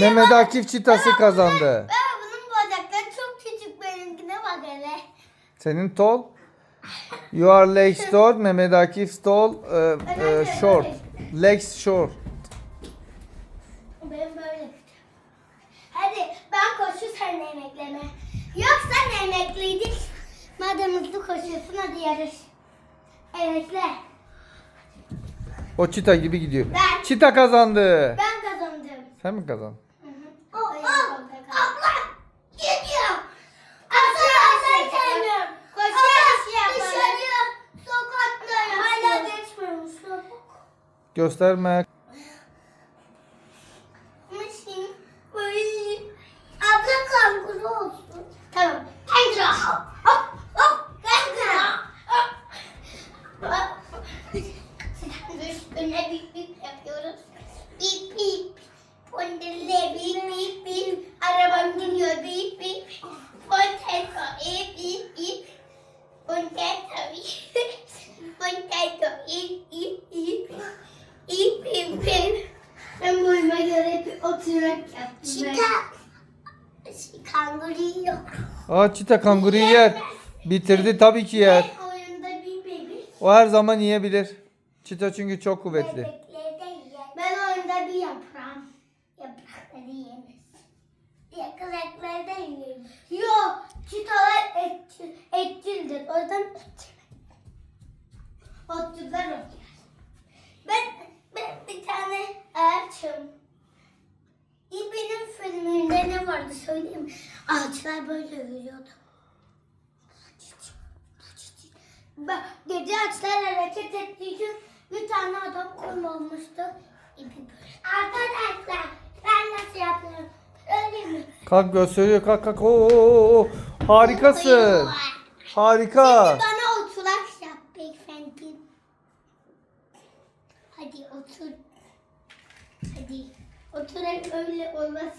Mehmet Akif çitası kazandı. Ben bunun bacakları çok küçük benimkine bak hele. Senin tall. You are legs tall. Mehmet Akif tall. e, e, short. Legs short. Benim böyle. Hadi ben koşu sen emekleme. Yok sen emekliydik. Madem hızlı koşuyorsun hadi yarış. Emekle. O çita gibi gidiyor. Ben. Çita kazandı. Ben kazandım. Sen mi kazandın? Gösterme. Abla kanguru olsun. Tamam. Kanguru. Hop hop. Kanguru. Hop. Hop. Üstüne bip bip yapıyoruz. Bip bip. Pondelle bip bip bip. Arabam gidiyor bip bip. Potato bip bip bip. Potato bip. Potato bip bip bip. Bip bip bip. Ben boyuma yaptım. Çita. Kanguru yok. Aa çita kanguruyu yer. Bitirdi tabii ki yer. Ben oyunda bir bebek. O her zaman yiyebilir. Çita çünkü çok kuvvetli. Bebekleri de yer. Ben oyunda bir yaprağım. Yaprakları yemez. Yaprakları da yiyelim. Yok. Çitalar etçil, etçildir. O yüzden otçul. Otçular ot yer. Ben, ben bir tane ağaçım. İbinin filminde ne vardı söyleyeyim mi? Ağaçlar böyle yürüyordu. Bak gece ağaçlar hareket ettiği için bir tane adam. İpi böyle. Arkadaşlar ben nasıl yapıyorum? Öyle mi? Kalk gösteriyor kalk kalk. Oo, oo, oo. Harikasın. Harika. Şimdi bana oturak yap beyefendi. Hadi otur. Hadi. Oturak öyle olmaz